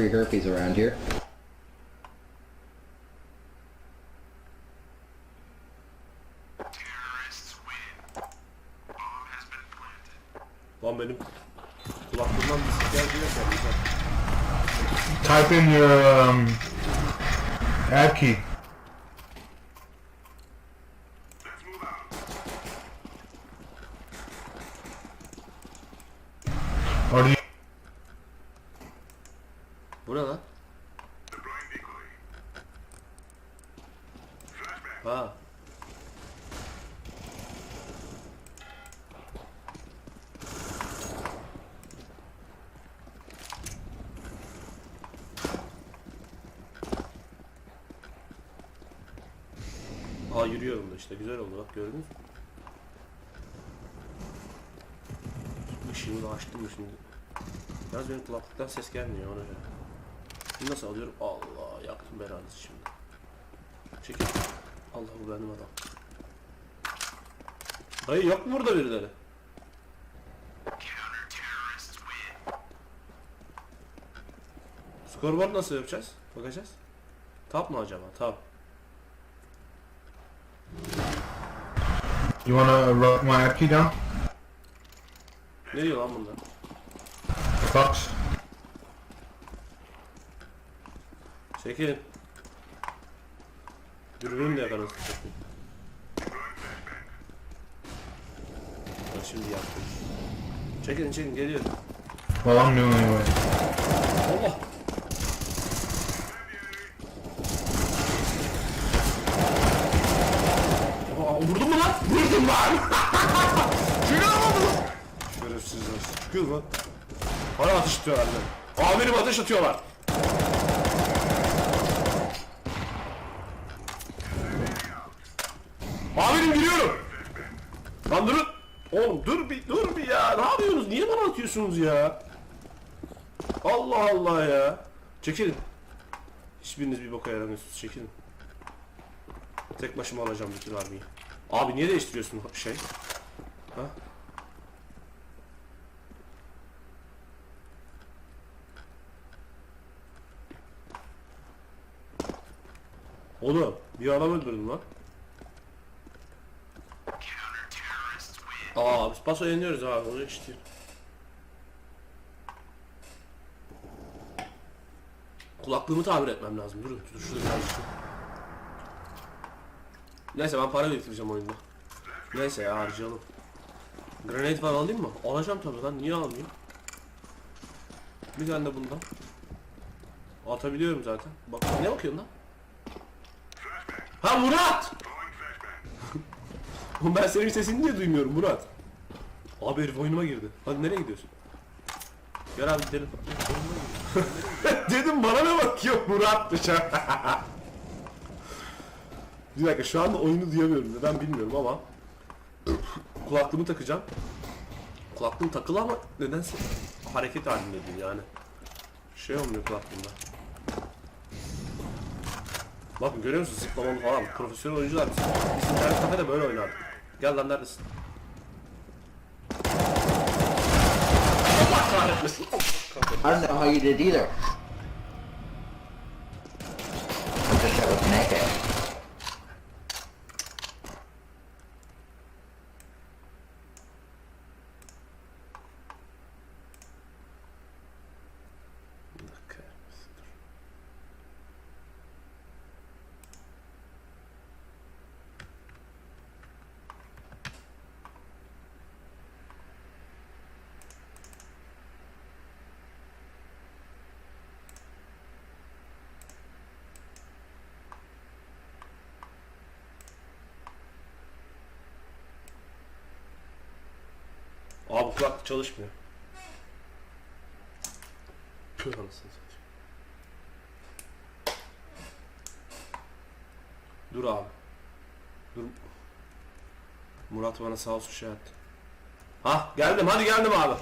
free herpes around here. Aa yürüyorum da işte güzel oldu bak gördünüz mü? Işığını da açtım şimdi? Biraz benim kulaklıktan ses gelmiyor ona göre. Bunu nasıl alıyorum? Allah yaktım belanızı şimdi. Çekil. Allah bu benim adam. Dayı yok mu burada birileri? Scoreboard nasıl yapacağız? Bakacağız. Tap mı acaba? Tap. You wanna write my key down? Ne diyor lan bunlar? Box. Çekilin. Dürbünüm de çekilin. Ben şimdi yaptım. Çekilin çekilin geliyor. I'm new anyway. Allah! Vurdum lan! Şunu alamadım lan! Şerefsizler. Çıkıyor lan. Bana ateş atıyorlar lan. Amirim ateş atıyorlar. Amirim giriyorum. Lan durun. Oğlum dur bir dur bir ya. Ne yapıyorsunuz? Niye bana atıyorsunuz ya? Allah Allah ya. Çekilin. Hiçbiriniz bir boka yaramıyorsunuz. Çekilin. Tek başıma alacağım bütün armiyi. Abi niye değiştiriyorsun şey? Ha? Oğlum bir adam öldürdüm lan. Aa biz paso yeniyoruz abi onu işte. Kulaklığımı tamir etmem lazım. Durun, dur şurada biraz şu. Neyse ben para biriktireceğim oyunda. Neyse ya harcayalım. Grenade falan alayım mı? Alacağım tabii lan niye almayayım? Bir tane de bundan. Atabiliyorum zaten. Bak ne bakıyorsun lan? Ha Murat! Ben senin sesini niye duymuyorum Murat? Abi herif oyunuma girdi. Hadi nereye gidiyorsun? Gel abi gidelim. Dedim bana ne bakıyor Murat dışarı. Bir dakika şu anda oyunu duyamıyorum neden bilmiyorum ama kulaklığımı takacağım. Kulaklığım takılı ama nedense hareket halinde değil yani. Şey olmuyor kulaklığımda. Bakın görüyor musun zıplamalı falan profesyonel oyuncular biz, biz internet kafede böyle oynardık. Gel lan neredesin? Allah kahretmesin. I don't know how you did either. I just have a naked. Allah kahretmesin. Dur. Abi bu kulaklık çalışmıyor. Püh anasını satayım. Dur abi. Dur. Murat bana sağ olsun şey attı. Hah geldim hadi geldim abi.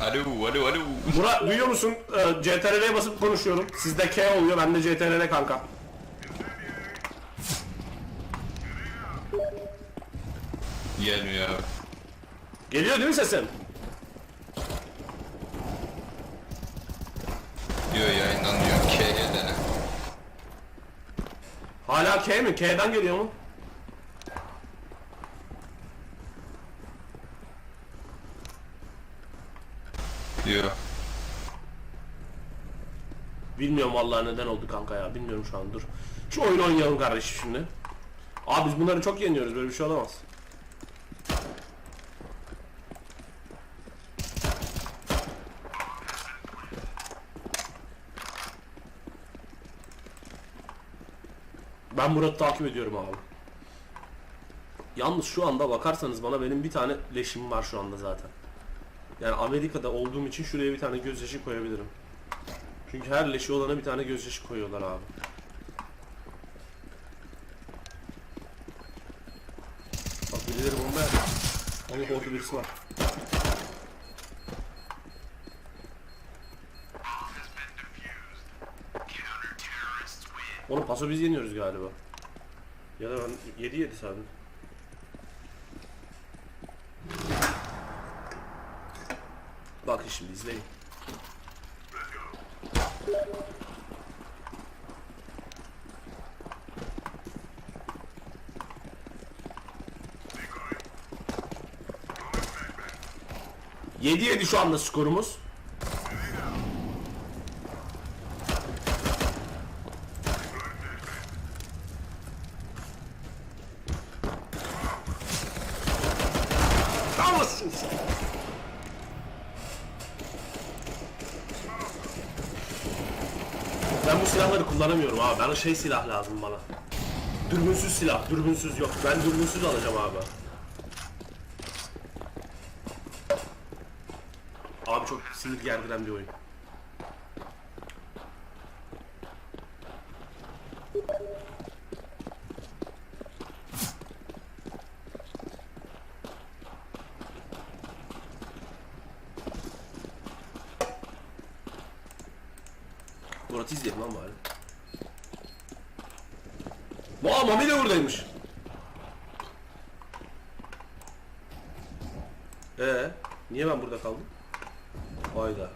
Alo, alo, alo. Murat duyuyor musun? Ee, CTRL'ye basıp konuşuyorum. Sizde K oluyor bende CTRL kanka. Gelmiyor abi. Geliyor değil mi sesim? Diyor yayınlanıyor. K'ye dene. Hala K mi? K'den geliyor mu? Diyor. Bilmiyorum vallahi neden oldu kanka ya. Bilmiyorum şu an dur. Şu oyunu oynayalım kardeşim şimdi. Abi biz bunları çok yeniyoruz. Böyle bir şey olamaz. Ben Murat'ı takip ediyorum abi. Yalnız şu anda bakarsanız bana benim bir tane leşim var şu anda zaten. Yani Amerika'da olduğum için şuraya bir tane gözyaşı koyabilirim. Çünkü her leşi olana bir tane gözyaşı koyuyorlar abi. Bak birileri bomba yapıyor. Ama orada birisi var. Oğlum paso biz yeniyoruz galiba. Ya da ben 7 7 sandım. Bakın şimdi izleyin. Yedi yedi şu anda skorumuz. Kalmasın. Ben bu silahları kullanamıyorum abi. Şey silah lazım bana. Dürbünsüz silah. Dürbünsüz yok. Ben dürbünsüz alacağım abi. Abi çok sinir gerdiren bir oyun. Murat'ı izleyelim lan bari. Aa Mami de buradaymış. Ee, niye ben burada kaldım? Hayda.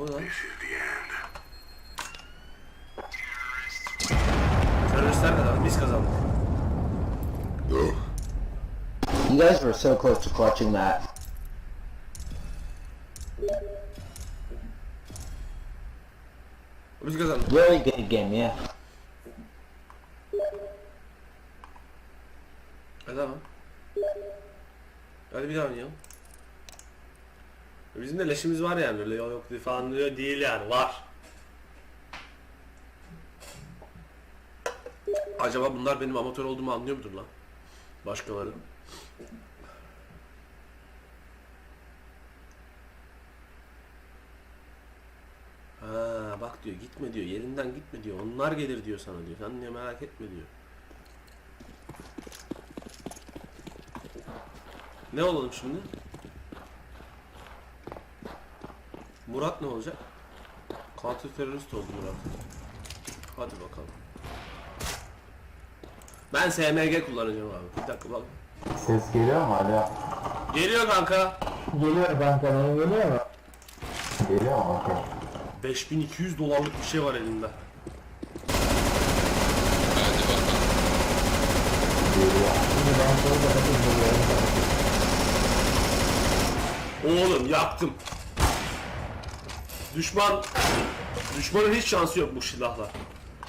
Oldu lan? Teröristler kazandı, biz kazandık. You guys were so close to clutching that. Biz kazandık. Really good game, yeah. Hadi ama. Hadi bir daha oynayalım. Bizim de leşimiz var yani öyle yok yok falan diyor değil yani var. Acaba bunlar benim amatör olduğumu anlıyor mudur lan? Başkaları. Ha bak diyor gitme diyor yerinden gitme diyor onlar gelir diyor sana diyor sen niye merak etme diyor. Ne olalım şimdi? Murat ne olacak? Counter terörist oldu Murat. Hadi bakalım. Ben SMG kullanacağım abi. Bir dakika bak. Ses geliyor mu hala? Geliyor kanka. Geliyor kanka benim geliyor mu? Geliyor mu? Okey. 5200 dolarlık bir şey var elimde. Hadi bakalım. Oğlum yaktım. Düşman Düşmanın hiç şansı yok bu silahla.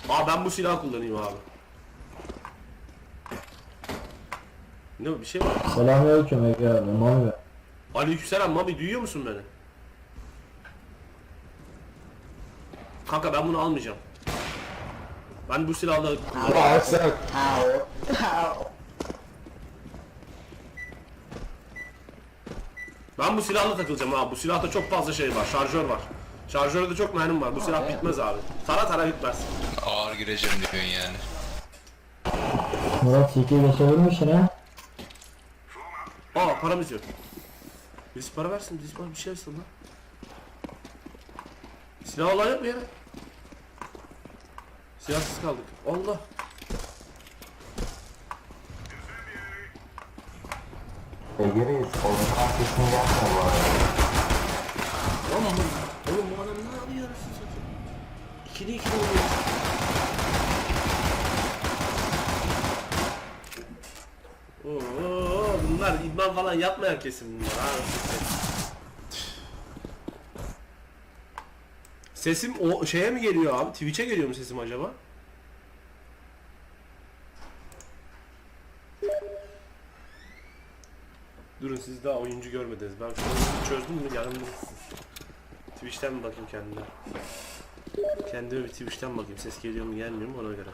Aa ben bu silahı kullanayım abi. Ne o, bir şey mi? Selamünaleyküm Ege abi. Mami. Aleykümselam Mami duyuyor musun beni? Kanka ben bunu almayacağım. Ben bu silahla. Ow. Ow. Ben bu silahla takılacağım abi. Bu silahta çok fazla şey var. Şarjör var. Şarjörde çok mermim var. Bu silah bitmez abi. Tara tara bitmez. Ağır gireceğim diyorsun yani. Murat CK geçebilmişsin ha? Aa paramız yok. Birisi para versin. Birisi bana bir şey versin lan. Silah olan yok mu ya? Silahsız kaldık. Allah. Ege Reis, oyunun arkasını yapma bu arada. Oğlum, oğlum bu adam ne yapıyor arasını satayım? İkili ikili oluyor. Oo, bunlar idman falan yapmayan kesim bunlar. Ha, Sesim o şeye mi geliyor abi? Twitch'e geliyor mu sesim acaba? Durun siz daha oyuncu görmediniz. Ben çözdüm mü yanımdasınız. Twitch'ten mi bakayım kendime? Kendime bir Twitch'ten bakayım. Ses geliyor mu gelmiyor mu ona göre.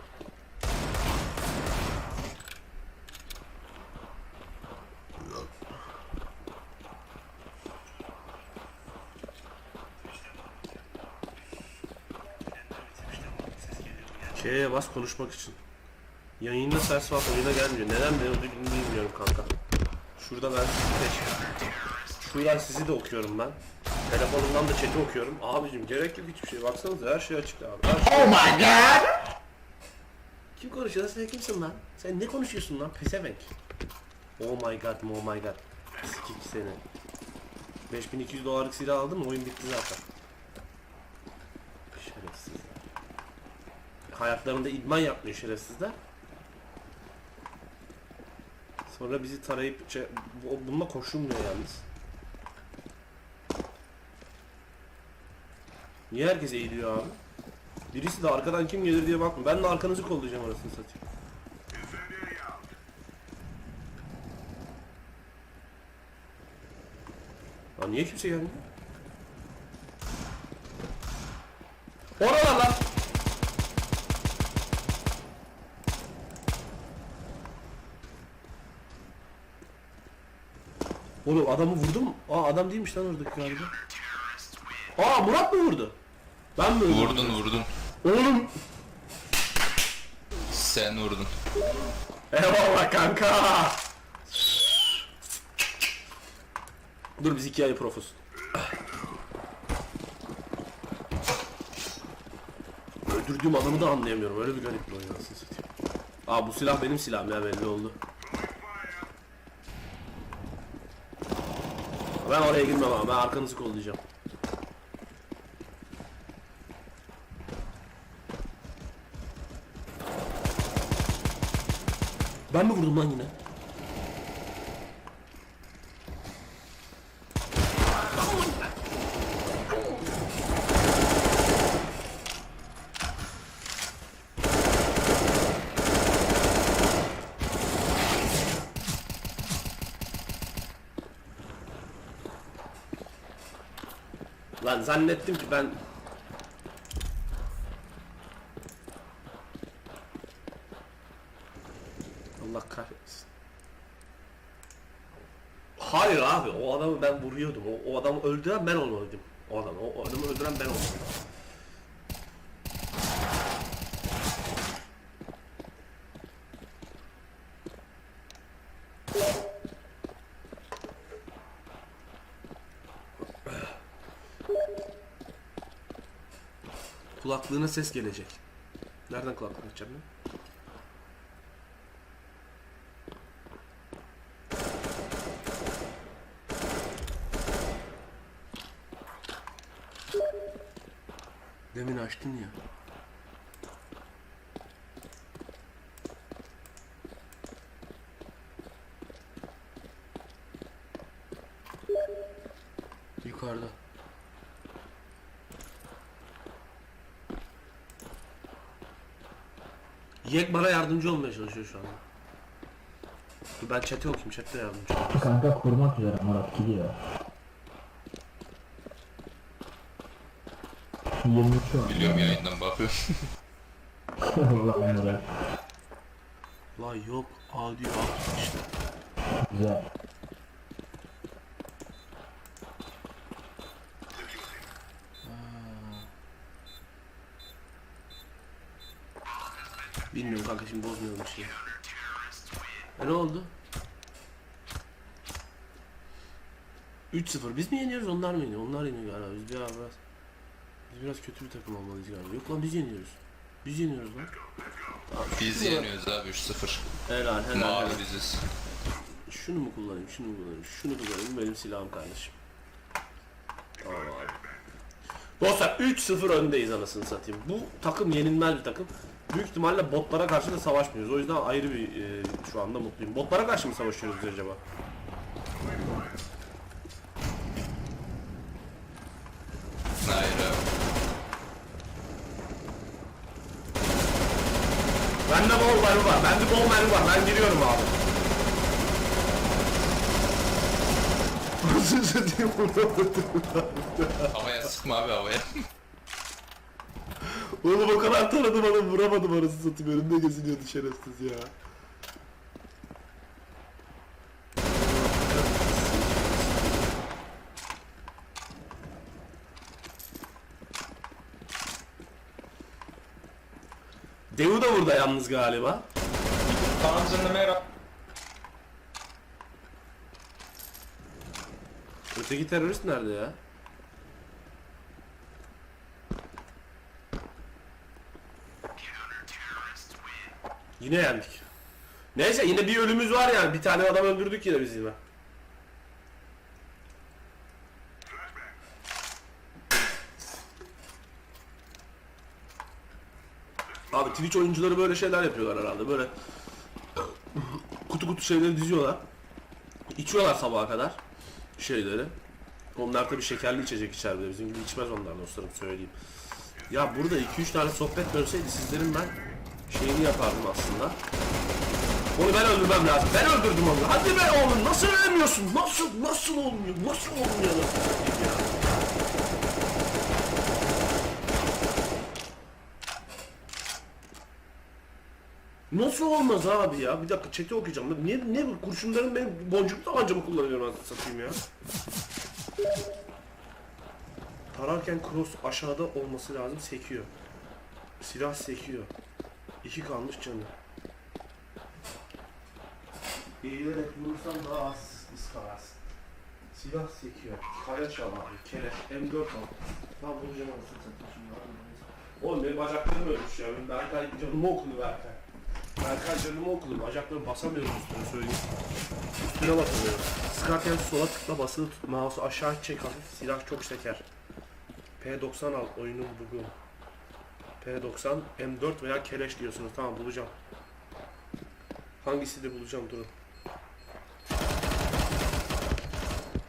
Şeye bas konuşmak için. Yayında ses var oyuna gelmiyor. Neden ben ödülünü bilmiyorum kanka. Şurada ben Şuradan sizi de okuyorum ben. Telefonumdan da chat'i okuyorum. Abicim gerek yok hiçbir şey. Baksanıza her şey açık abi. Her şey... Oh my god! Kim konuşuyor? Sen kimsin lan? Sen ne konuşuyorsun lan? Pezevenk. Oh my god, oh my god. Sikik seni. 5200 dolarlık silah aldım oyun bitti zaten. Şerefsiz. Hayatlarında idman yapmıyor şerefsizler. Sonra bizi tarayıp şey, bu- bununla koşulmuyor yalnız. Niye herkes eğiliyor abi? Birisi de arkadan kim gelir diye bakmıyor. Ben de arkanızı kollayacağım arasını satayım. Lan niye kimse gelmiyor? Oralar lan! Oğlum adamı vurdum. Aa adam değilmiş lan oradaki galiba. Aa Murat mı vurdu? Ben mi öldürdüm? Vurdun vurdun. Oğlum Sen vurdun. Eyvallah kanka. Dur biz iki ay profuz. Öldürdüğüm adamı da anlayamıyorum. Öyle bir garip bir oyun aslında. Aa bu silah benim silahım ya belli oldu. Ben oraya girmem ama ben arkanızı kollayacağım. Ben mi vurdum lan yine? Lan zannettim ki ben Allah kahretsin. Hayır abi o adamı ben vuruyordum. O, o adamı öldüren ben olmalıydım. O adamı, o, o adamı öldüren ben olmalıydım. Kulaklığına ses gelecek. Nereden kulaklık açacağım ben? Demin açtın ya. Yek bana yardımcı olmaya çalışıyor şu anda. Dur ben chat'e okuyayım, chat'te yardımcı ol. Kanka kurmak üzere Murat gidiyor. 23 şu an. Biliyorum yayından bakıyorum. Allah Murat. La yok, A diyor, A işte. Güzel. Bilmiyorum kanka şimdi bozmuyorum bir şey. E ne oldu? 3-0. Biz mi yeniyoruz onlar mı yeniyor? Onlar yeniyor galiba. Biz biraz, biraz, biz biraz kötü bir takım olmalıyız galiba. Yok lan biz yeniyoruz. Biz yeniyoruz lan. Tamam, Biz yeniyoruz abi 3-0. Helal helal Mavi helal. biziz. Şunu mu kullanayım, şunu mu kullanayım, şunu kullanayım. Benim silahım kardeşim. Tamam abi. Dostlar 3-0 öndeyiz anasını satayım. Bu takım yenilmez bir takım. Büyük ihtimalle botlara karşı da savaşmıyoruz. O yüzden ayrı bir e, şu anda mutluyum. Botlara karşı mı savaşıyoruz biz acaba? Hayır. Bende bol mermi var. Bende bol mermi var. Ben giriyorum abi. Nasıl satayım bunu? Havaya sıkma abi havaya. Oğlum o kadar taradım adam vuramadım arası satayım. Önümde geziniyordu şerefsiz ya. Devu da burada yalnız galiba. The middle. Öteki terörist nerede ya? Yine yendik. Neyse yine bir ölümümüz var yani. Bir tane adam öldürdük yine biz yine. Abi Twitch oyuncuları böyle şeyler yapıyorlar herhalde. Böyle kutu kutu şeyleri diziyorlar. İçiyorlar sabaha kadar şeyleri. Onlar tabii şekerli içecek içer. Bizim gibi içmez onlar dostlarım söyleyeyim. Ya burada 2-3 tane sohbet dönseydi sizlerin ben şeyini yapardım aslında. Onu ben öldürmem lazım. Ben öldürdüm onu. Hadi be oğlum nasıl ölemiyorsun? Nasıl nasıl olmuyor? Nasıl olmuyor? Nasıl ya? Nasıl olmaz abi ya? Bir dakika chat'i okuyacağım. Niye, niye bu kurşunların benim boncuk tabancamı kullanıyorum anasını satayım ya? Tararken cross aşağıda olması lazım sekiyor. Silah sekiyor. İki kalmış canı. Eğilerek vurursan daha az ıskalarsın. Silah sekiyor. Kaya çal abi. Keleş. M4 al. Ben bulacağım anasını satayım şimdi. Oğlum benim bacaklarım ölmüş ya. Benim Berkay canımı okudu Berkay. Berkay canımı okudu. Bacaklarımı basamıyorum üstüne söyleyeyim. Üstüne basamıyorum. Sıkarken sola tıkla basılı tut. Mouse'u aşağı çek hafif. Silah çok seker. P90 al oyunun bugu. P90 M4 veya keleş diyorsunuz. Tamam bulacağım. Hangisi de bulacağım durun.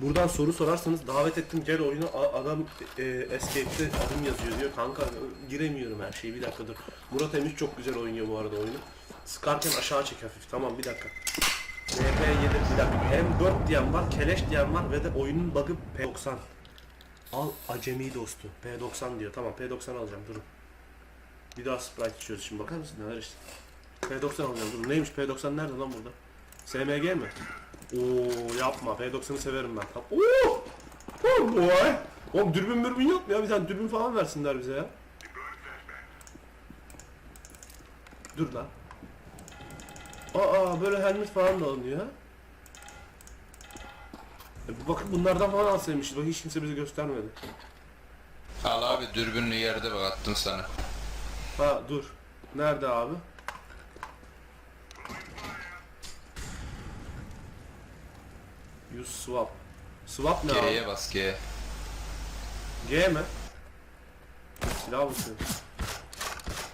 Buradan soru sorarsanız davet ettim gel oyuna adam e, escape'de adım yazıyor diyor. Kanka e, giremiyorum her şeyi bir dakika dur. Murat Emir çok güzel oynuyor bu arada oyunu. Sıkarken aşağı çek hafif tamam bir dakika. MP7 bir dakika. M4 diyen var, keleş diyen var ve de oyunun bug'ı P90. Al acemi dostu. P90 diyor. Tamam P90 alacağım durun. Bir daha sprite içiyoruz şimdi bakar mısın neler işte. P90 alacağım durun. Neymiş P90 nerede lan burada? SMG mi? Oo yapma. P90'ı severim ben. Oo! Oh boy. Oğlum dürbün mürbün yok mu ya? Bir tane dürbün falan versinler bize ya. Dur lan. Aa böyle helmet falan da alınıyor ha. E, bakın bunlardan falan alsaymışız. Bak hiç kimse bize göstermedi. Al abi dürbünlü yerde bak attım sana. Ha dur. Nerede abi? Use swap. Swap ne abi? G'ye bas G. G mi? Silah mısın?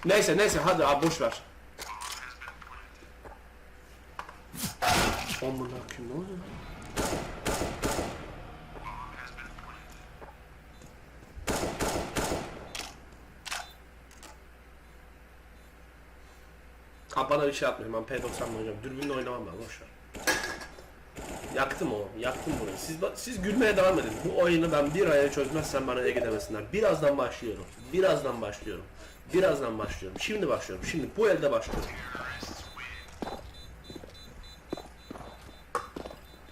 Neyse neyse hadi abi boş ver. Amına koyayım ne oluyor? Bana bir şey atmayın ben P90'la oynayacağım. Dürbünle oynamam ben boş ver. Yaktım o. Yaktım burayı. Siz, siz gülmeye devam edin. Bu oyunu ben bir aya çözmezsem bana Ege demesinler. Birazdan başlıyorum. Birazdan başlıyorum. Birazdan başlıyorum. Şimdi başlıyorum. Şimdi bu elde başlıyorum.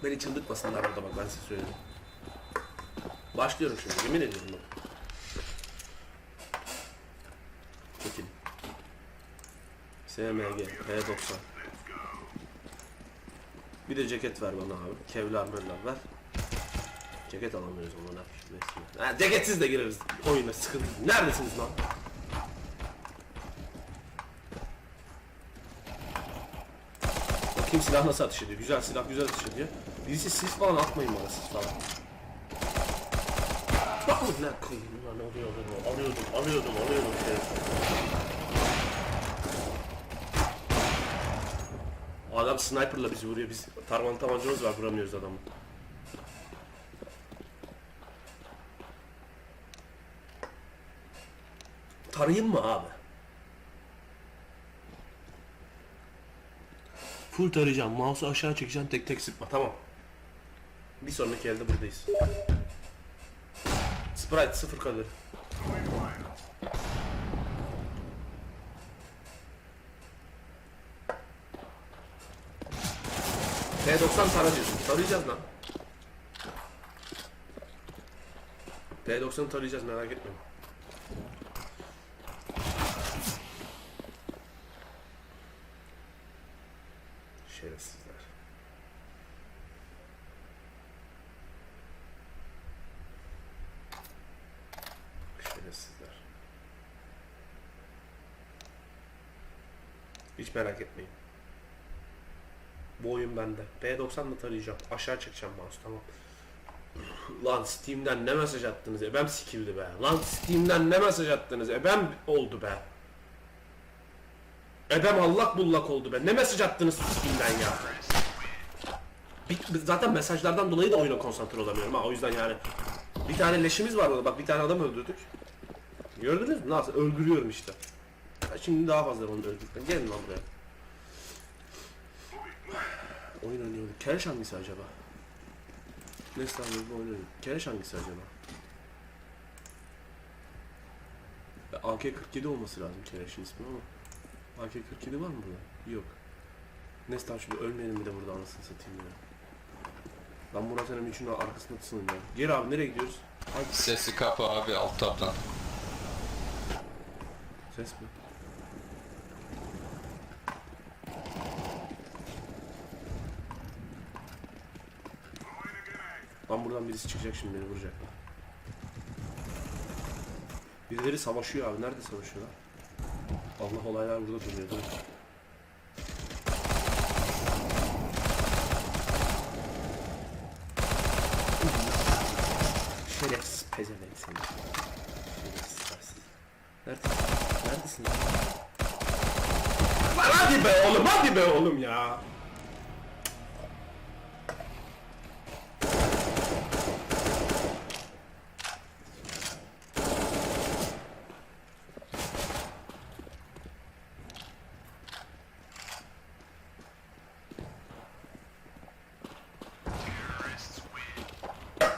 Beni çıldırtmasınlar burada bak ben size söyleyeyim. Başlıyorum şimdi. Yemin ediyorum bak. Çekil. SMG P90 bir de ceket ver bana abi. Kevlar merler ver. Ceket alamıyoruz ama ne. Ha, ceketsiz de gireriz oyuna sıkıntı. Neredesiniz lan? Bakayım silah nasıl atış ediyor. Güzel silah güzel atış ediyor. Birisi sis falan atmayın bana sis falan. Bak ne koyayım lan alıyordum alıyordum alıyordum alıyordum. Adam sniperla bizi vuruyor. Biz tarman tabancamız var vuramıyoruz adamı. Tarayayım mı abi? Full tarayacağım. Mouse'u aşağı çekeceğim. Tek tek sıkma. Tamam. Bir sonraki elde buradayız. Sprite sıfır kalır. P90 tara diyorsun. Tarayacağız lan. P90'ı tarayacağız merak etme. Şerefsizler. Şerefsizler. Hiç merak etmeyin. Bu oyun bende. P90'la tarayacağım. Aşağı çekeceğim mouse tamam. Lan Steam'den ne mesaj attınız? Ebem sikildi be. Lan Steam'den ne mesaj attınız? Ebem oldu be. Ebem allak bullak oldu be. Ne mesaj attınız Steam'den ya? Zaten mesajlardan dolayı da oyuna konsantre olamıyorum ha. O yüzden yani bir tane leşimiz var orada. Bak bir tane adam öldürdük. Gördünüz mü? Nasıl? Öldürüyorum işte. Şimdi daha fazla onu öldürdüm. Gelin lan buraya. Oyun oynuyorum. Kereş hangisi acaba? Ne sanıyoruz bu oynuyorum. Kereş hangisi acaba? Ya, AK-47 olması lazım Kereş'in ismi ama. AK-47 var mı burada? Yok. Neyse tamam şimdi ölmeyelim bir de burada anasını satayım ya. Ben Murat Senem için arkasında tısınım ya. Geri abi nereye gidiyoruz? Hadi Sesi kapı abi alt tabdan. ses mi? Lan buradan birisi çıkacak şimdi beni vuracak. Birileri savaşıyor abi. Nerede savaşıyorlar? Allah olaylar burada duruyor. Dur. Şerefsiz pezevenk seni. Şerefsiz. Neredesin? Neredesin? Hadi be oğlum hadi be oğlum ya.